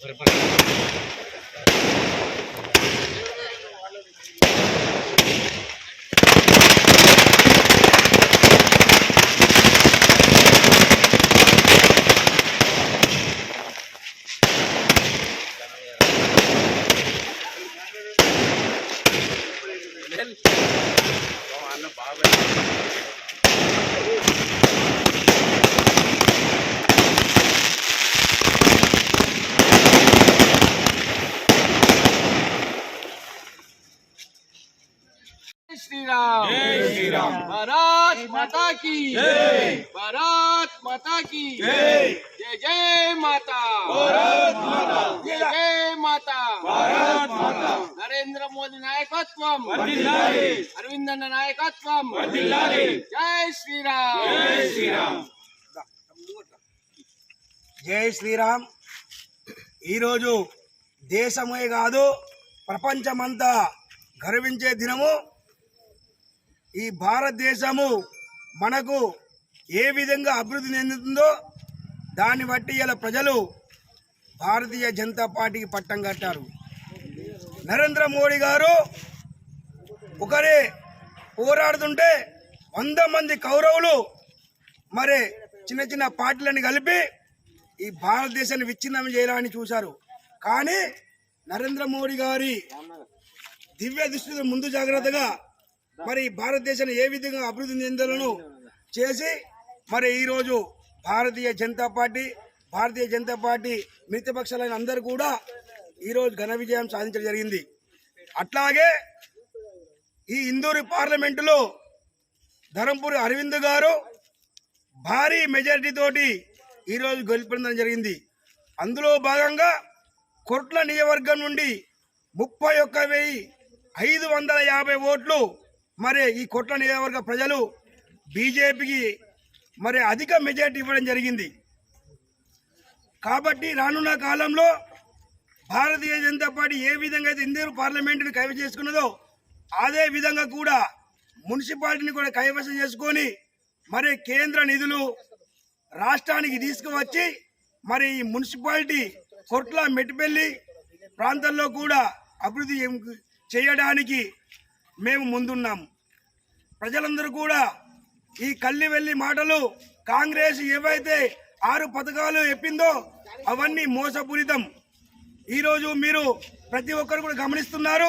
जय माता की जय भारत माता की जय जय जय माता भारत माता जय जय माता भारत माता నరేంద్ర మోదీ నాయకత్వం వర్ధిల్లాలి అరవింద్ అన్న నాయకత్వం వర్ధిల్లాలి జై శ్రీరామ్ జై శ్రీరామ్ జై శ్రీరామ్ ఈరోజు దేశమే కాదు ప్రపంచమంతా గర్వించే దినము ఈ భారతదేశము మనకు ఏ విధంగా అభివృద్ధి చెందుతుందో దాన్ని బట్టి ఇలా ప్రజలు భారతీయ జనతా పార్టీకి పట్టం కట్టారు. నరేంద్ర మోడీ గారు ఒకరే పోరాడుతుంటే వంద మంది కౌరవులు మరి చిన్న చిన్న పార్టీలను కలిపి ఈ భారతదేశాన్ని విచ్ఛిన్నం చేయాలని చూశారు. కానీ నరేంద్ర మోడీ గారి దివ్య దృష్టితో ముందు జాగ్రత్తగా మరి భారతదేశాన్ని ఏ విధంగా అభివృద్ధి చెందాలను చేసి మరి ఈరోజు భారతీయ జనతా పార్టీ భారతీయ జనతా పార్టీ మిత్రపక్షాలైన అందరూ కూడా ఈరోజు ఘన విజయం సాధించడం జరిగింది. అట్లాగే ఈ ఇందూరు పార్లమెంటులో ధరంపూరి అరవింద్ గారు భారీ మెజారిటీతోటి ఈరోజు గెలుపొందడం జరిగింది. అందులో భాగంగా కొట్ల నియోజకవర్గం నుండి ముప్పై ఒక్క వెయ్యి ఐదు వందల యాభై ఓట్లు మరి ఈ కొట్ల నియోజకవర్గ ప్రజలు బీజేపీకి మరి అధిక మెజార్టీ ఇవ్వడం జరిగింది. కాబట్టి రానున్న కాలంలో భారతీయ జనతా పార్టీ ఏ విధంగా అయితే ఇందూరు పార్లమెంటుని కైవసం చేసుకున్నదో అదే విధంగా కూడా మున్సిపాలిటీని కూడా కైవసం చేసుకొని మరి కేంద్ర నిధులు రాష్ట్రానికి తీసుకువచ్చి మరి ఈ మున్సిపాలిటీ కొట్ల మెట్టిపల్లి ప్రాంతంలో కూడా అభివృద్ధి చేయడానికి మేము ముందున్నాం. ప్రజలందరూ కూడా ఈ కల్లి వెళ్ళి మాటలు కాంగ్రెస్ ఏవైతే ఆరు పథకాలు చెప్పిందో అవన్నీ మోసపూరితం. ఈరోజు మీరు ప్రతి ఒక్కరు కూడా గమనిస్తున్నారు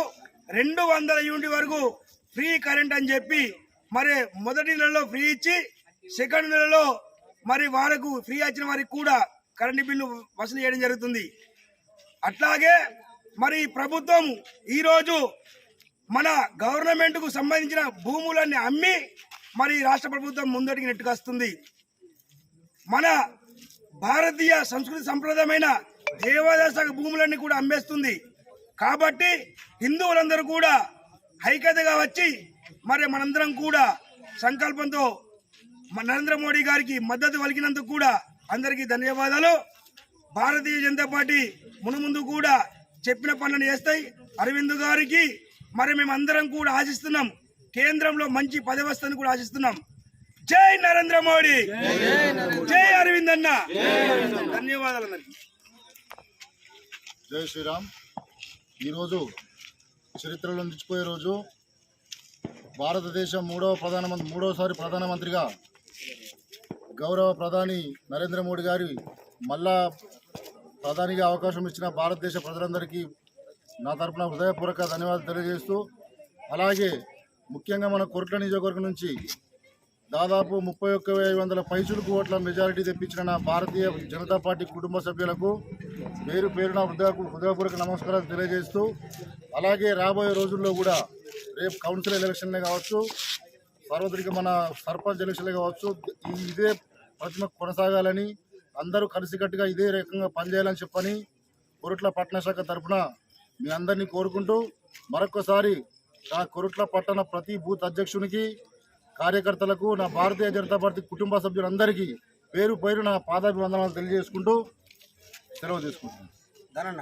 రెండు వందల యూనిట్ వరకు ఫ్రీ కరెంట్ అని చెప్పి మరి మొదటి నెలలో ఫ్రీ ఇచ్చి సెకండ్ నెలలో మరి వారికి ఫ్రీ వచ్చిన వారికి కూడా కరెంటు బిల్లు వసూలు చేయడం జరుగుతుంది. అట్లాగే మరి ప్రభుత్వం ఈరోజు మన గవర్నమెంట్కు సంబంధించిన భూములన్నీ అమ్మి మరి రాష్ట్ర ప్రభుత్వం ముందటికి నెట్టుకొస్తుంది. మన భారతీయ సంస్కృతి సంప్రదాయమైన దేవాదాస భూములన్నీ కూడా అమ్మేస్తుంది. కాబట్టి హిందువులందరూ కూడా ఐక్యతగా వచ్చి మరి మనందరం కూడా సంకల్పంతో మన నరేంద్ర మోడీ గారికి మద్దతు పలికినందుకు కూడా అందరికీ ధన్యవాదాలు. భారతీయ జనతా పార్టీ మునుముందు కూడా చెప్పిన పనులను చేస్తాయి. అరవింద్ గారికి మరి మేమందరం కూడా ఆశిస్తున్నాం. కేంద్రంలో మంచి పదవి వస్తుందని కూడా ఆశిస్తున్నాం. జై నరేంద్ర మోడీ. జై అరవింద్ అన్న. ధన్యవాదాలు అందరికీ జై శ్రీరామ్. ఈరోజు చరిత్రలో నిలిచిపోయే రోజు భారతదేశం మూడవ ప్రధానమంత్రి మూడవసారి ప్రధానమంత్రిగా గౌరవ ప్రధాని నరేంద్ర మోడీ గారి మళ్ళా ప్రధానిగా అవకాశం ఇచ్చిన భారతదేశ ప్రజలందరికీ నా తరపున హృదయపూర్వక ధన్యవాదాలు తెలియజేస్తూ అలాగే ముఖ్యంగా మన కొరట్ల నియోజకవర్గం నుంచి దాదాపు ముప్పై ఒక్క వెయ్యి వందల పైచులకు ఓట్ల మెజారిటీ తెప్పించిన నా భారతీయ జనతా పార్టీ కుటుంబ సభ్యులకు పేరు పేరున హృదయ హృదయపూర్వక నమస్కారాలు తెలియజేస్తూ అలాగే రాబోయే రోజుల్లో కూడా రేపు కౌన్సిల్ ఎలక్షన్లే కావచ్చు సార్వత్రిక మన సర్పంచ్ ఎలక్షన్లే కావచ్చు ఇదే ప్రతిమ కొనసాగాలని అందరూ కలిసికట్టుగా ఇదే రకంగా పనిచేయాలని చెప్పని కొరట్ల పట్టణ శాఖ తరఫున మీ అందరినీ కోరుకుంటూ మరొకసారి నా కొరుట్ల పట్టణ ప్రతి బూత్ అధ్యక్షునికి కార్యకర్తలకు నా భారతీయ జనతా పార్టీ కుటుంబ సభ్యులందరికీ పేరు పేరు నా పాదాభివందనాలు తెలియజేసుకుంటూ సెలవు తీసుకుంటున్నాను. ధనన్న.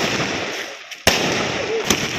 よし!